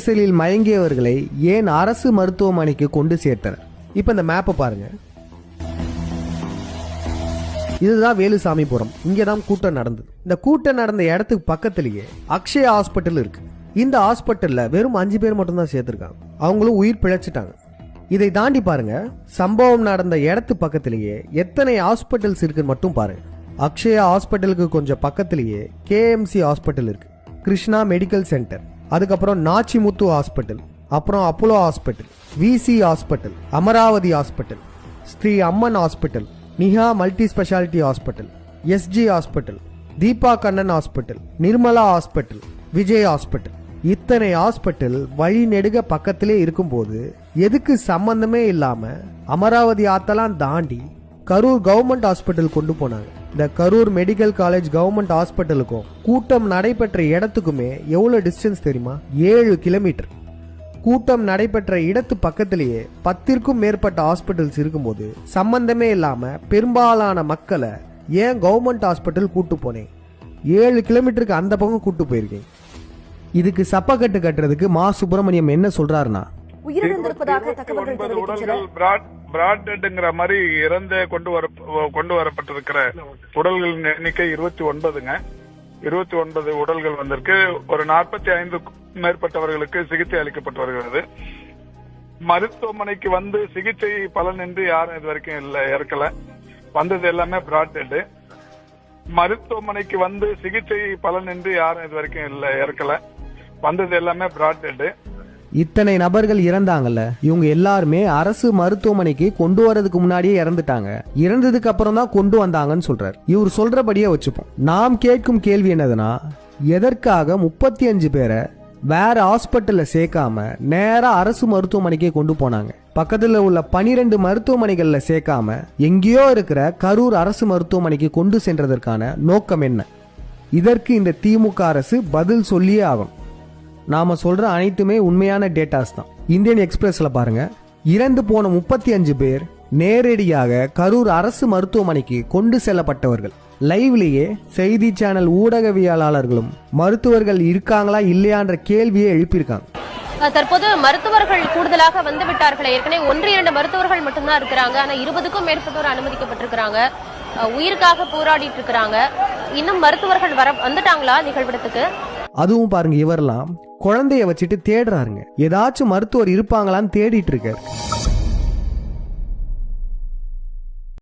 அரசியலில் மயங்கியவர்களை ஏன் அரசு மருத்துவமனைக்கு கொண்டு சேர்த்தனர்? இப்போ இந்த மேப்பை பாருங்க. இதுதான் வேலுசாமிபுரம் இங்கே தான் கூட்டம் நடந்தது. இந்த கூட்டம் நடந்த இடத்துக்கு பக்கத்திலேயே அக்ஷயா ஹாஸ்பிட்டல் இருக்கு. இந்த ஹாஸ்பிட்டல்ல வெறும் அஞ்சு பேர் மட்டும்தான் சேர்த்திருக்காங்க. அவங்களும் உயிர் பிழைச்சிட்டாங்க. இதை தாண்டி பாருங்க சம்பவம் நடந்த இடத்து பக்கத்திலேயே எத்தனை ஹாஸ்பிட்டல்ஸ் இருக்குன்னு மட்டும் பாருங்க. அக்ஷயா ஹாஸ்பிட்டலுக்கு கொஞ்சம் பக்கத்திலேயே கேஎம்சி ஹாஸ்பிட்டல் இருக்கு. கிருஷ்ணா மெடிக்கல் சென்டர் அதுக்கப்புறம் நாச்சிமுத்து ஹாஸ்பிட்டல் அப்புறம் Apollo hospital VC hospital Amaravathi hospital Sri Amman hospital Niha multi speciality hospital SG hospital Deepa Kannan hospital Nirmala hospital Vijay hospital. இத்தனை ஹாஸ்பிட்டல் வழி நெடுக பக்கத்திலே இருக்கும்போது எதுக்கு சம்பந்தமே இல்லாம அமராவதி ஆத்தெல்லாம் தாண்டி கரூர் கவர்மெண்ட் ஹாஸ்பிட்டல் கொண்டு போனாங்க. இந்த கரூர் மெடிக்கல் காலேஜ் கவர்மெண்ட் ஹாஸ்பிட்டலுக்கும் கூட்டம் நடைபெற்ற இடத்துக்குமே எவ்வளவு டிஸ்டன்ஸ் தெரியுமா? ஏழு கிலோமீட்டர் கூட்டம் நடைபெற்ற இடத்து பக்கத்திலேயே பத்திற்கும் மேற்பட்ட ஹாஸ்பிட்டல்ஸ் இருக்கும்போது சம்பந்தமே இல்லாம பெரும்பாலான மக்களை ஏன் கவர்மெண்ட் ஹாஸ்பிட்டல் கூட்டு போனேன்? ஏழு கிலோமீட்டருக்கு அந்த பக்கம் கூட்டு போயிருக்கேன். இதுக்கு சப்பக்கட்டு கட்டுறதுக்கு மா சுப்பிரமணியம் என்ன சொல்றாருன்னா உயிரிழந்திருப்பதாக தகவல்கள் தெரிவிக்கின்றன. பிராட்ங்கிற மாதிரி இறந்து கொண்டு வர கொண்டு வரப்பட்டிருக்கிற உடல்களின் எண்ணிக்கை இருபத்தி ஒன்பதுங்க. இருபத்தி ஒன்பது உடல்கள் வந்திருக்கு. ஒரு நாற்பத்தி ஐந்து மேற்பட்டவர்களுக்கு சிகிச்சை அளிக்கப்பட்டு வருகிறது. மருத்துவமனைக்கு வந்து சிகிச்சை பலனின்றி யாரும் இது வரைக்கும் இல்ல இறக்கல வந்தது எல்லாமே பிராட் மருத்துவமனைக்கு வந்து சிகிச்சை பலனின்றி யாரும் இது வரைக்கும் இல்ல இறக்கல வந்தது எல்லாமே பிராட் இத்தனை நபர்கள் இறந்தாங்கல்ல இவங்க எல்லாருமே அரசு மருத்துவமனைக்கு கொண்டு வரதுக்கு முன்னாடியே இறந்துட்டாங்க. இறந்ததுக்கு அப்புறம் தான் கொண்டு வந்தாங்கன்னு சொல்றாரு. இவர் சொல்றபடியே வச்சுப்போம். நாம் கேட்கும் கேள்வி என்னதுன்னா எதற்காக முப்பத்தி அஞ்சு பேரை வேற ஹாஸ்பிட்டல்ல சேர்க்காம நேரா அரசு மருத்துவமனைக்கே கொண்டு போனாங்க? பக்கத்துல உள்ள பனிரெண்டு மருத்துவமனைகள்ல சேர்க்காம எங்கேயோ இருக்கிற கரூர் அரசு மருத்துவமனைக்கு கொண்டு சென்றதற்கான நோக்கம் என்ன? இதற்கு இந்த திமுக அரசு பதில் சொல்லியே ஆகும் நாம சொல்ற அனைத்துமே உண்மையான டேட்டாஸ் தான். இந்தியன் எக்ஸ்பிரஸ்ல பாருங்க. இறந்து போன முப்பத்தி அஞ்சு பேர் நேரடியாக கரூர் அரசு மருத்துவமனைக்கு கொண்டு செல்லப்பட்டவர்கள். லைவ்லேயே செய்தி சேனல் ஊடகவியலாளர்களும் மருத்துவர்கள் இருக்காங்களா இல்லையான்ற கேள்வியை எழுப்பியிருக்காங்க. தற்போது மருத்துவர்கள் கூடுதலாக வந்து விட்டார்கள் ஏற்கனவே ஒன்று இரண்டு மருத்துவர்கள் மட்டும்தான் இருக்கிறாங்க. ஆனா இருபதுக்கும் மேற்பட்டோர் அனுமதிக்கப்பட்டிருக்கிறாங்க. உயிருக்காக போராடிட்டு இருக்கிறாங்க. இன்னும் மருத்துவர்கள் வர வந்துட்டாங்களா நிகழ்விடத்துக்கு? அதுவும் பாருங்க இவரெல்லாம் குழந்தைய வச்சுட்டு தேடுறாருங்க. ஏதாச்சும் மருத்துவர் இருப்பாங்களான்னு தேடிட்டு இருக்காரு.